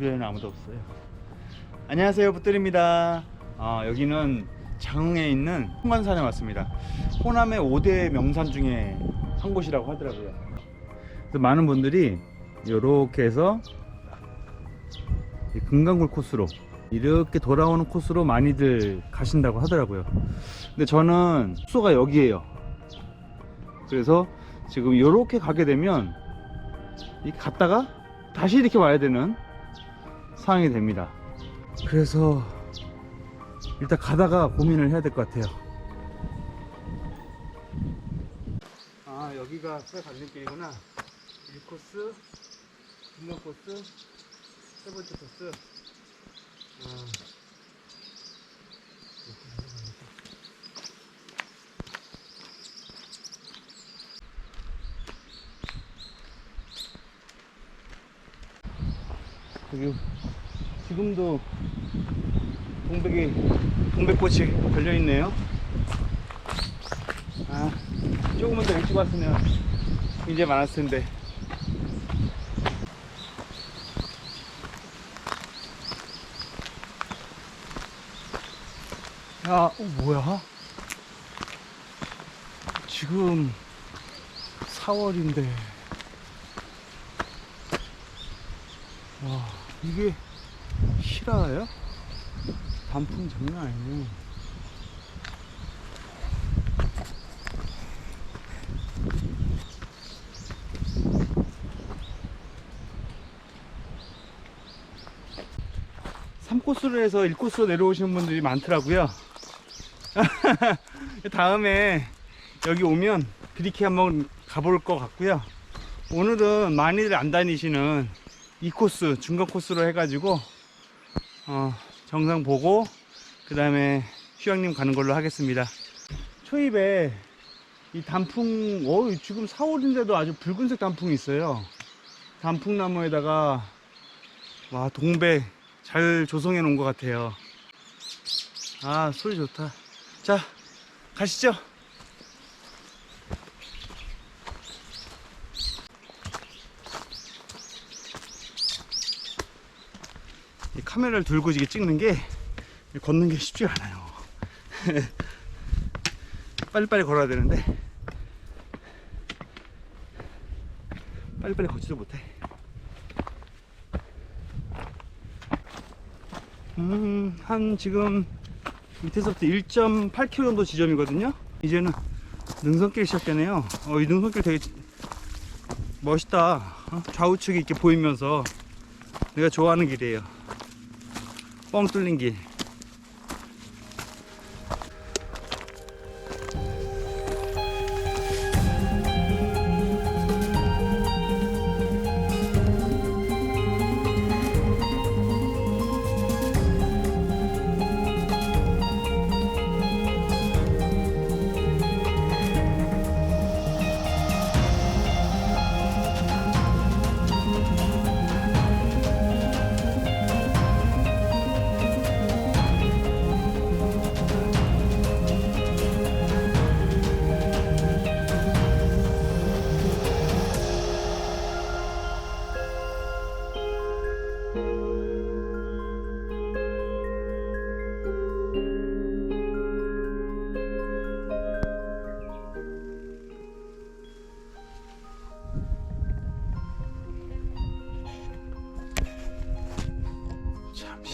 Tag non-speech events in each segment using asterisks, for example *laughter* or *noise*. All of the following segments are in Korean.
주변에는 아무도 없어요. 안녕하세요, 붙들입니다. 아, 여기는 장흥에 있는 홍관산에 왔습니다. 호남의 5대 명산 중에 한 곳이라고 하더라고요. 그래서 많은 분들이 이렇게 해서 이 금강굴 코스로 이렇게 돌아오는 코스로 많이들 가신다고 하더라고요. 근데 저는 숙소가 여기에요. 그래서 지금 이렇게 가게 되면 이 갔다가 다시 이렇게 와야 되는 상황이 됩니다. 그래서 일단 가다가 고민을 해야 될 것 같아요. 아 여기가 새 갈림길이구나. 1코스, 중간 코스, 세 번째 코스. 아. 여기 지금도 동백이 동백꽃이 걸려 있네요. 아 조금만 더 일찍 왔으면 이제 많았을 텐데. 야, 어, 뭐야? 지금 4월인데. 와, 이게 실화야? 단풍 장난 아니네. 삼코스로 해서 1코스로 내려오시는 분들이 많더라고요. *laughs* 다음에 여기 오면 그렇게 한번 가볼 것 같고요. 오늘은 많이들 안 다니시는 2코스, 중간 코스로 해가지고, 어, 정상 보고, 그 다음에 휴양림 가는 걸로 하겠습니다. 초입에 이 단풍, 어, 지금 4월인데도 아주 붉은색 단풍이 있어요. 단풍나무에다가, 와, 동백 잘 조성해 놓은 것 같아요. 아, 소리 좋다. 자, 가시죠. 카메라를 들고 이게 찍는 게 걷는 게 쉽지가 않아요. *laughs* 빨리빨리 걸어야 되는데 빨리빨리 걷지도 못해. 음, 한 지금 밑에서부터 1.8km 정도 지점이거든요. 이제는 능선길 시작되네요. 어, 이 능선길 되게 멋있다. 어? 좌우측이 이렇게 보이면서 내가 좋아하는 길이에요. 뻥 뚫린 길.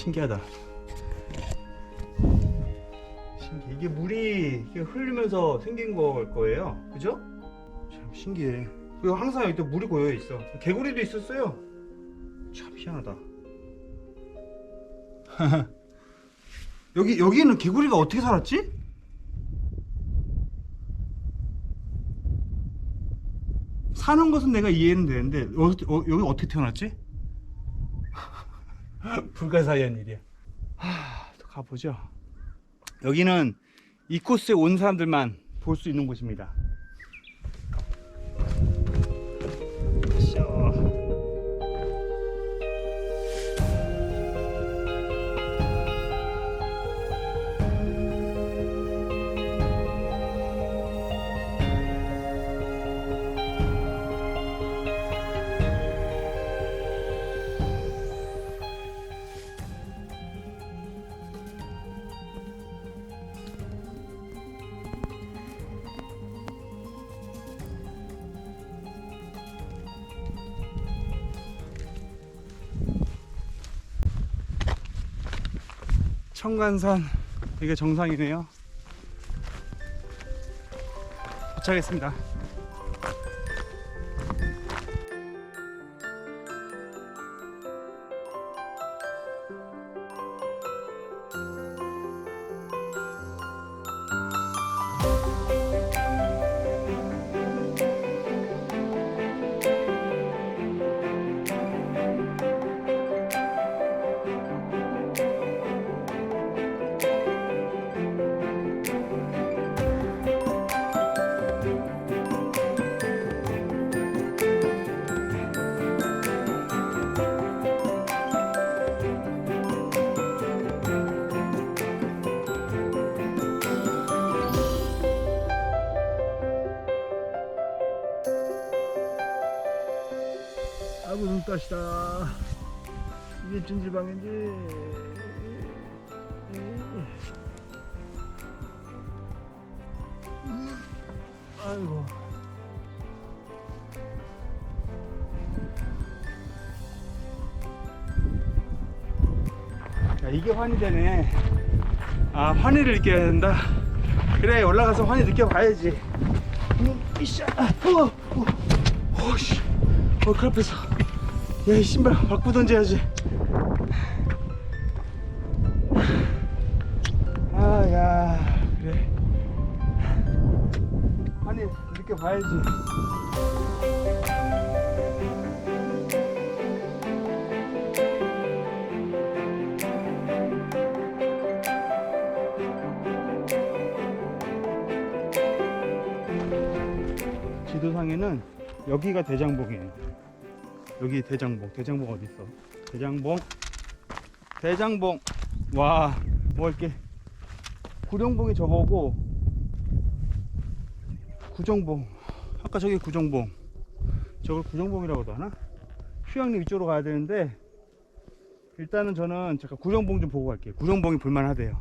신기하다. 신기해. 이게 물이 이렇게 흐르면서 생긴 걸 거예요. 그죠? 참 신기해. 그리고 항상 여기 또 물이 고여 있어. 개구리도 있었어요. 참 희한하다. *laughs* 여기 여기는 개구리가 어떻게 살았지? 사는 것은 내가 이해는 되는데 어, 어, 여기 어떻게 태어났지? 불가사의한 일이야. 하, 또 가보죠. 여기는 이 코스에 온 사람들만 볼 수 있는 곳입니다. 청관산 이게 정상이네요. 도착했습니다. 따시다. 이게 찜질방인지. 아이고. 야, 이게 환이 되네. 아, 환희를 느껴야 된다. 그래, 올라가서 환희 느껴봐야지. 음, 이샤, 아, 어, 어, 어, 씨. 어, 그 앞에서. 야, 이 신발 바꾸 던져야지. 아, 야, 그래. 환희 느껴봐야지. 지도상에는 여기가 대장봉이에요. 여기 대장봉. 대장봉 어디 있어? 대장봉. 대장봉. 와, 뭐 이렇게 구룡봉이 저거고 구정봉. 아까 저기 구정봉. 저걸 구정봉이라고도 하나? 휴양림 이쪽으로 가야 되는데 일단은 저는 잠깐 구정봉 좀 보고 갈게요. 구정봉이 볼만하대요.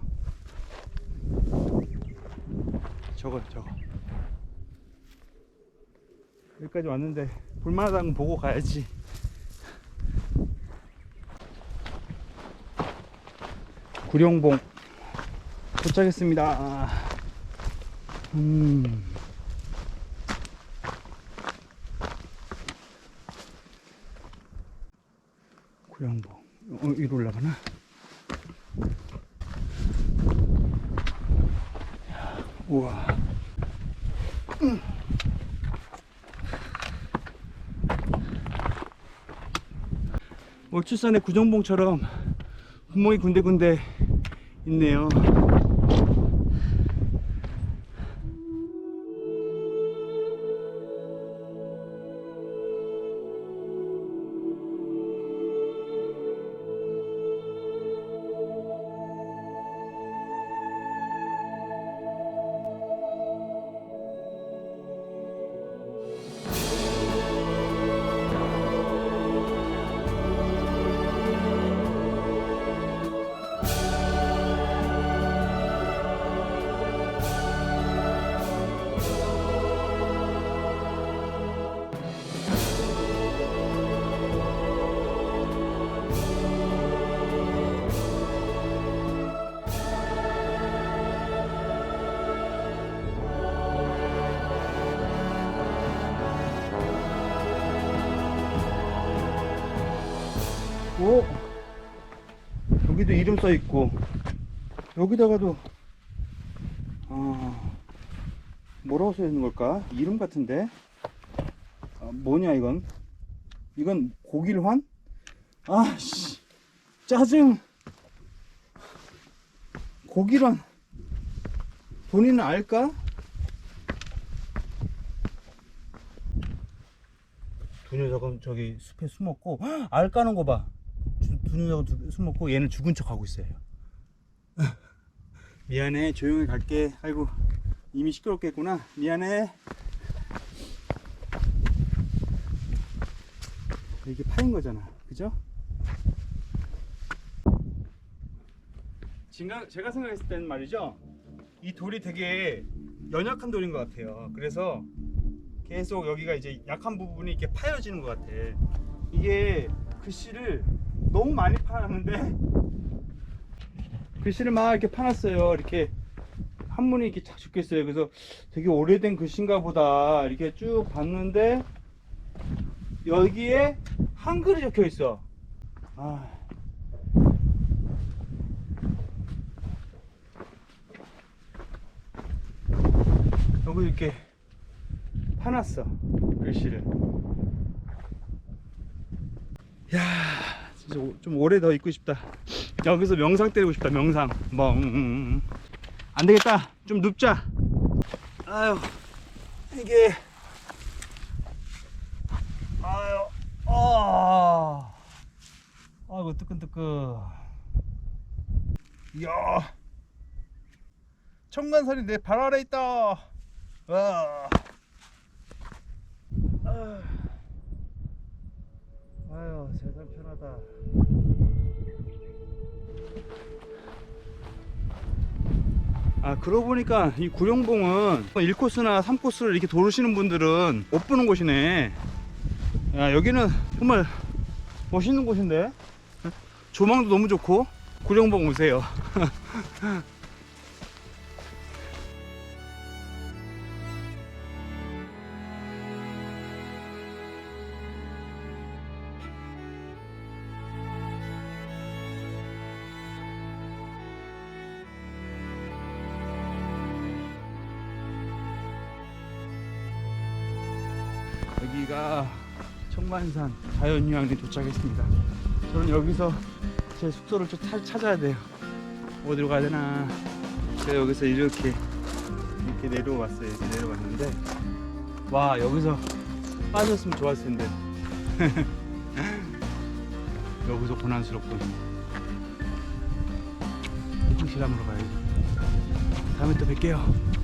저거 저거. 여기까지 왔는데 볼만하다는 건 보고 가야지. 구룡봉 도착했습니다. 음. 구룡봉 어, 위로 올라가나? 우와. 월출산의 구정봉처럼 구멍이 군데군데 있네요. 오 여기도 이름 써 있고 여기다가도 아 뭐라고 써 있는 걸까? 이름 같은데? 아, 뭐냐 이건? 이건 고길환? 아씨 짜증. 고길환. 본인은 알까? 두 녀석은 저기 숲에 숨었고 헉, 알 까는 거봐 두 녀석은 두- 숨었고 얘는 죽은 척 하고 있어요. *laughs* 미안해. 조용히 갈게. 아이고 이미 시끄럽게 했구나. 미안해. 이게 파인 거잖아. 그죠? 제가, 제가 생각했을 때는 말이죠. 이 돌이 되게 연약한 돌인 것 같아요. 그래서 계속 여기가 이제 약한 부분이 이렇게 파여지는 것 같아. 이게 글씨를 너무 많이 파놨는데 글씨를 막 이렇게 파놨어요. 이렇게 한문이 이렇게 착 있어요. 그래서 되게 오래된 글씨인가 보다 이렇게 쭉 봤는데 여기에 한글이 적혀 있어. 아. 여기 이렇게 파놨어 글씨를. 야, 진짜 오- 좀 오래 더 있고 싶다. 여기서 명상 때리고 싶다. 명상. 멍. 안 되겠다. 좀 눕자. 아유, 이게. 아유, 아. 아이고 뜨끈뜨끈. 이야. 청간산이 내 발 아래 있다. 와. 아. 아유 세상 편하다. 아 그러고 보니까 이 구룡봉은 1코스나 3코스를 이렇게 도르시는 분들은 못 보는 곳이네. 야 여기는 정말 멋있는 곳인데? 조망도 너무 좋고 구룡봉 오세요 *laughs* 청만산 자연휴양림 도착했습니다. 저는 여기서 제 숙소를 좀 찾- 찾아야 돼요. 어디로 가야 되나. 제가 여기서 이렇게 이렇게 내려왔어요. 이렇게 내려왔는데 와 여기서 빠졌으면 좋았을 텐데 *laughs* 여기서 고난스럽군. 한번 가야지. 다음에 또 뵐게요.